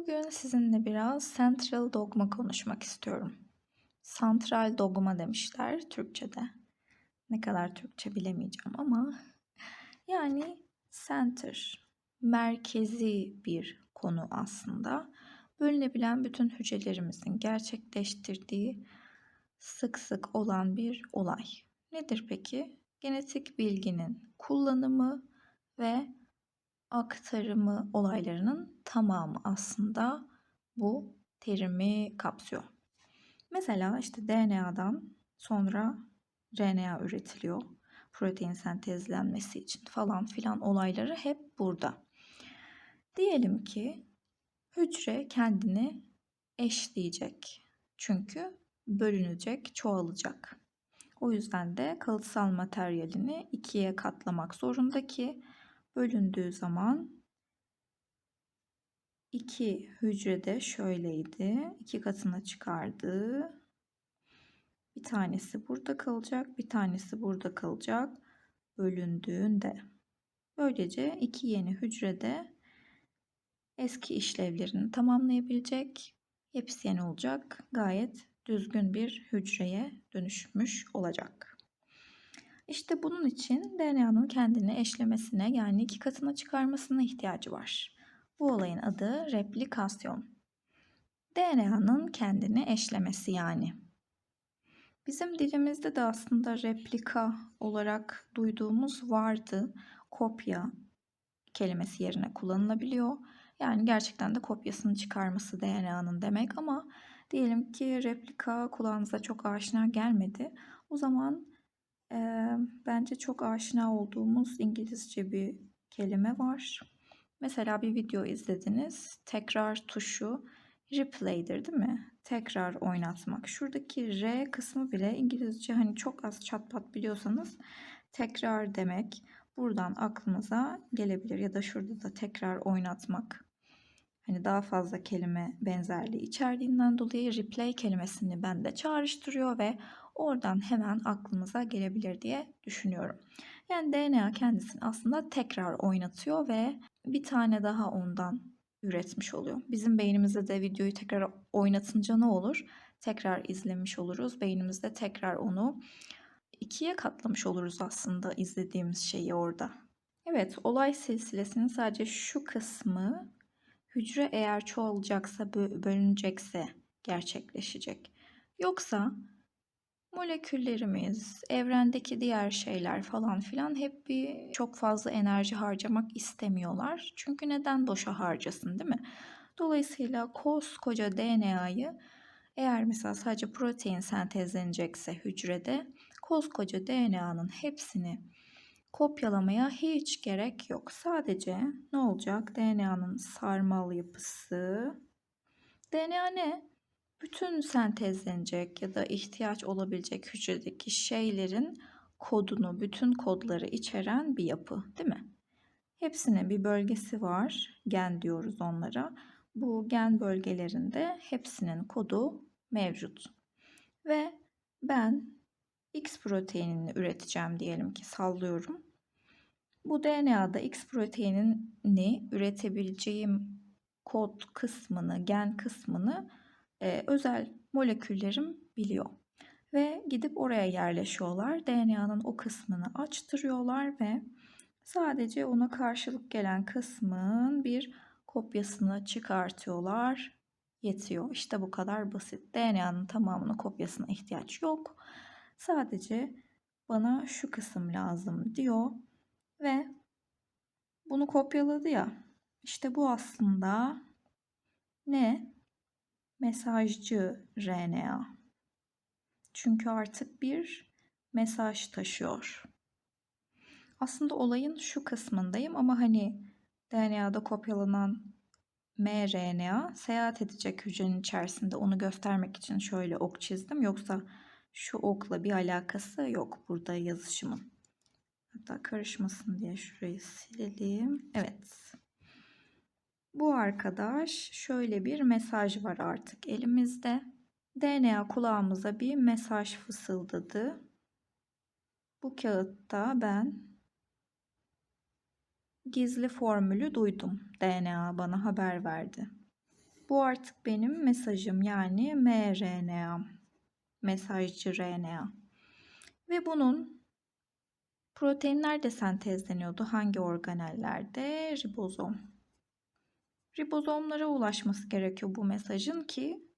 Bugün sizinle biraz central dogma konuşmak istiyorum. Santral dogma demişler Türkçe'de. Ne kadar Türkçe bilemeyeceğim ama yani center, merkezi bir konu aslında. Bölünebilen bütün hücrelerimizin gerçekleştirdiği sık sık olan bir olay. Nedir peki? Genetik bilginin kullanımı ve aktarımı olaylarının tamamı aslında bu terimi kapsıyor. Mesela işte DNA'dan sonra RNA üretiliyor. Protein sentezlenmesi için falan filan olayları hep burada. Diyelim ki hücre kendini eşleyecek. Çünkü bölünecek, çoğalacak. O yüzden de kalıtsal materyalini ikiye katlamak zorunda ki bölündüğü zaman iki hücrede şöyleydi. iki katına çıkardı. Bir tanesi burada kalacak, bir tanesi burada kalacak bölündüğünde. Böylece iki yeni hücrede eski işlevlerini tamamlayabilecek, hepsi yeni olacak, gayet düzgün bir hücreye dönüşmüş olacak. İşte bunun için DNA'nın kendini eşlemesine yani iki katına çıkarmasına ihtiyacı var. Bu olayın adı replikasyon. DNA'nın kendini eşlemesi yani. Bizim dilimizde de aslında replika olarak duyduğumuz vardı. Kopya kelimesi yerine kullanılabiliyor. Yani gerçekten de kopyasını çıkarması DNA'nın demek ama diyelim ki replika kulağınıza çok aşina gelmedi. O zaman e, bence çok aşina olduğumuz İngilizce bir kelime var. Mesela bir video izlediniz. Tekrar tuşu replay'dir değil mi? Tekrar oynatmak. Şuradaki R kısmı bile İngilizce hani çok az çatpat biliyorsanız tekrar demek buradan aklınıza gelebilir. Ya da şurada da tekrar oynatmak. Hani daha fazla kelime benzerliği içerdiğinden dolayı replay kelimesini bende çağrıştırıyor ve oradan hemen aklımıza gelebilir diye düşünüyorum. Yani DNA kendisini aslında tekrar oynatıyor ve bir tane daha ondan üretmiş oluyor. Bizim beynimizde de videoyu tekrar oynatınca ne olur? Tekrar izlemiş oluruz. Beynimizde tekrar onu ikiye katlamış oluruz aslında izlediğimiz şeyi orada. Evet, olay silsilesinin sadece şu kısmı hücre eğer çoğalacaksa, bölünecekse gerçekleşecek. Yoksa moleküllerimiz, evrendeki diğer şeyler falan filan hep bir çok fazla enerji harcamak istemiyorlar. Çünkü neden boşa harcasın değil mi? Dolayısıyla koskoca DNA'yı eğer mesela sadece protein sentezlenecekse hücrede koskoca DNA'nın hepsini kopyalamaya hiç gerek yok. Sadece ne olacak? DNA'nın sarmal yapısı. DNA ne? bütün sentezlenecek ya da ihtiyaç olabilecek hücredeki şeylerin kodunu, bütün kodları içeren bir yapı, değil mi? Hepsinin bir bölgesi var. Gen diyoruz onlara. Bu gen bölgelerinde hepsinin kodu mevcut. Ve ben X proteinini üreteceğim diyelim ki sallıyorum. Bu DNA'da X proteinini üretebileceğim kod kısmını, gen kısmını e, özel moleküllerim biliyor. Ve gidip oraya yerleşiyorlar. DNA'nın o kısmını açtırıyorlar ve sadece ona karşılık gelen kısmın bir kopyasını çıkartıyorlar. Yetiyor. İşte bu kadar basit. DNA'nın tamamının kopyasına ihtiyaç yok. Sadece bana şu kısım lazım diyor ve bunu kopyaladı ya. İşte bu aslında ne? mesajcı RNA. Çünkü artık bir mesaj taşıyor. Aslında olayın şu kısmındayım ama hani DNA'da kopyalanan mRNA seyahat edecek hücrenin içerisinde onu göstermek için şöyle ok çizdim. Yoksa şu okla bir alakası yok burada yazışımın. Hatta karışmasın diye şurayı silelim. Evet. Bu arkadaş şöyle bir mesaj var artık elimizde. DNA kulağımıza bir mesaj fısıldadı. Bu kağıtta ben gizli formülü duydum. DNA bana haber verdi. Bu artık benim mesajım yani mRNA. Mesajcı RNA. Ve bunun proteinler sentezleniyordu. Hangi organellerde? Ribozom. Ribozomlara ulaşması gerekiyor bu mesajın ki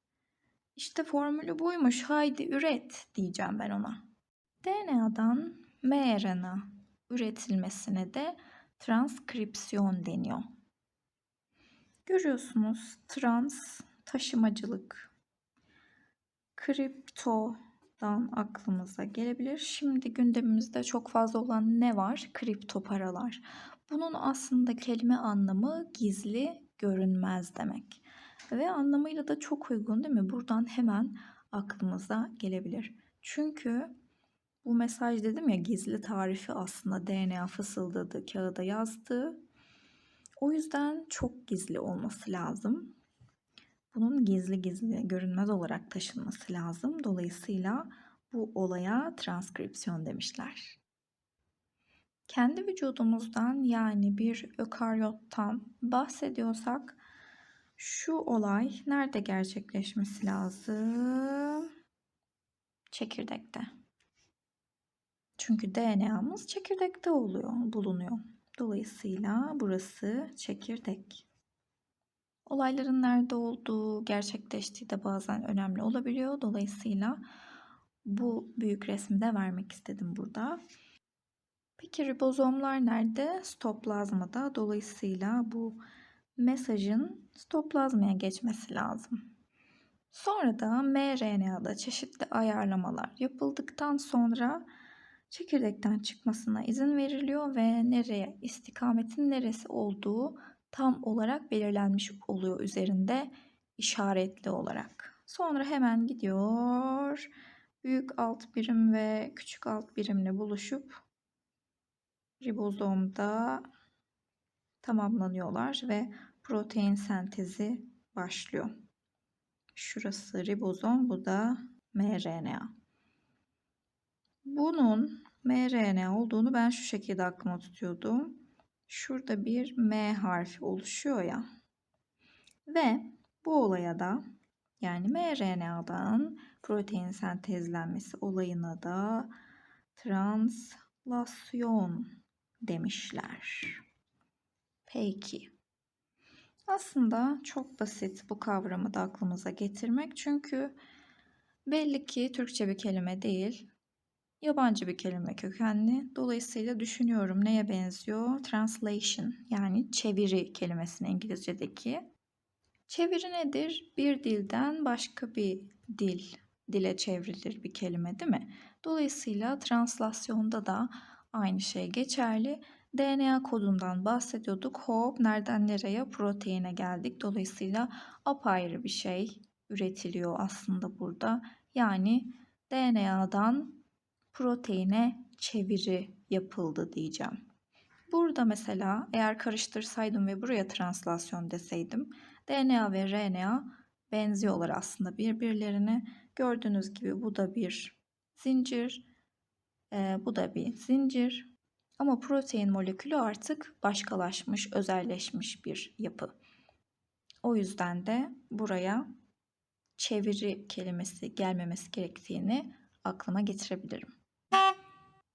işte formülü buymuş. Haydi üret diyeceğim ben ona. DNA'dan mRNA üretilmesine de transkripsiyon deniyor. Görüyorsunuz trans taşımacılık. Kriptodan aklımıza gelebilir. Şimdi gündemimizde çok fazla olan ne var? Kripto paralar. Bunun aslında kelime anlamı gizli, görünmez demek. Ve anlamıyla da çok uygun değil mi? Buradan hemen aklımıza gelebilir. Çünkü bu mesaj dedim ya gizli tarifi aslında DNA fısıldadı, kağıda yazdı. O yüzden çok gizli olması lazım. Bunun gizli gizli görünmez olarak taşınması lazım. Dolayısıyla bu olaya transkripsiyon demişler. Kendi vücudumuzdan yani bir ökaryottan bahsediyorsak şu olay nerede gerçekleşmesi lazım? Çekirdekte. Çünkü DNA'mız çekirdekte oluyor, bulunuyor. Dolayısıyla burası çekirdek. Olayların nerede olduğu, gerçekleştiği de bazen önemli olabiliyor. Dolayısıyla bu büyük resmi de vermek istedim burada. Peki ribozomlar nerede? Stoplazmada. Dolayısıyla bu mesajın stoplazmaya geçmesi lazım. Sonra da mRNA'da çeşitli ayarlamalar yapıldıktan sonra çekirdekten çıkmasına izin veriliyor ve nereye istikametin neresi olduğu tam olarak belirlenmiş oluyor üzerinde işaretli olarak. Sonra hemen gidiyor büyük alt birim ve küçük alt birimle buluşup ribozomda tamamlanıyorlar ve protein sentezi başlıyor. Şurası ribozom, bu da mRNA. Bunun mRNA olduğunu ben şu şekilde aklıma tutuyordum. Şurada bir M harfi oluşuyor ya. Ve bu olaya da yani mRNA'dan protein sentezlenmesi olayına da translasyon demişler. Peki. Aslında çok basit bu kavramı da aklımıza getirmek. Çünkü belli ki Türkçe bir kelime değil. Yabancı bir kelime kökenli. Dolayısıyla düşünüyorum neye benziyor? Translation yani çeviri kelimesine İngilizce'deki. Çeviri nedir? Bir dilden başka bir dil dile çevrilir bir kelime değil mi? Dolayısıyla translasyonda da aynı şey geçerli. DNA kodundan bahsediyorduk. Hop nereden nereye proteine geldik. Dolayısıyla apayrı bir şey üretiliyor aslında burada. Yani DNA'dan proteine çeviri yapıldı diyeceğim. Burada mesela eğer karıştırsaydım ve buraya translasyon deseydim DNA ve RNA benziyorlar aslında birbirlerine. Gördüğünüz gibi bu da bir zincir, e, bu da bir zincir. Ama protein molekülü artık başkalaşmış, özelleşmiş bir yapı. O yüzden de buraya çeviri kelimesi gelmemesi gerektiğini aklıma getirebilirim.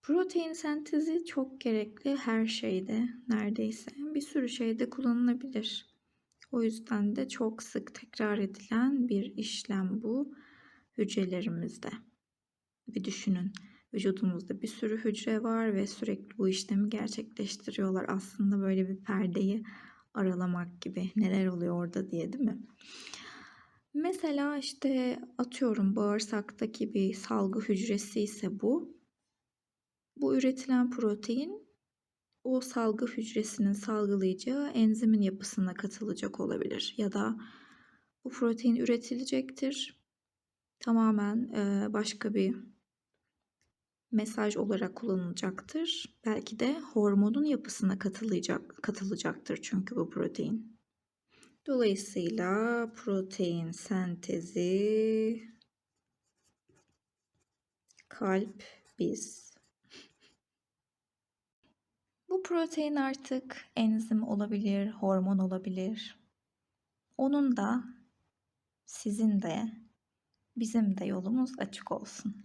Protein sentezi çok gerekli her şeyde neredeyse. Bir sürü şeyde kullanılabilir. O yüzden de çok sık tekrar edilen bir işlem bu hücrelerimizde. Bir düşünün vücudumuzda bir sürü hücre var ve sürekli bu işlemi gerçekleştiriyorlar. Aslında böyle bir perdeyi aralamak gibi neler oluyor orada diye değil mi? Mesela işte atıyorum bağırsaktaki bir salgı hücresi ise bu. Bu üretilen protein o salgı hücresinin salgılayacağı enzimin yapısına katılacak olabilir ya da bu protein üretilecektir. Tamamen başka bir mesaj olarak kullanılacaktır. Belki de hormonun yapısına katılacak katılacaktır çünkü bu protein. Dolayısıyla protein sentezi kalp biz. Bu protein artık enzim olabilir, hormon olabilir. Onun da sizin de bizim de yolumuz açık olsun.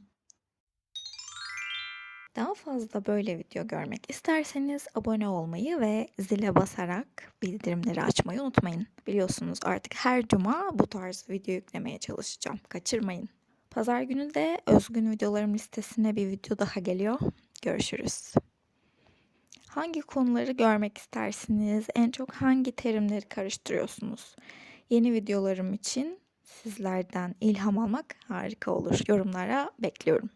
Daha fazla böyle video görmek isterseniz abone olmayı ve zile basarak bildirimleri açmayı unutmayın. Biliyorsunuz artık her cuma bu tarz video yüklemeye çalışacağım. Kaçırmayın. Pazar günü de özgün videolarım listesine bir video daha geliyor. Görüşürüz. Hangi konuları görmek istersiniz? En çok hangi terimleri karıştırıyorsunuz? Yeni videolarım için sizlerden ilham almak harika olur. Yorumlara bekliyorum.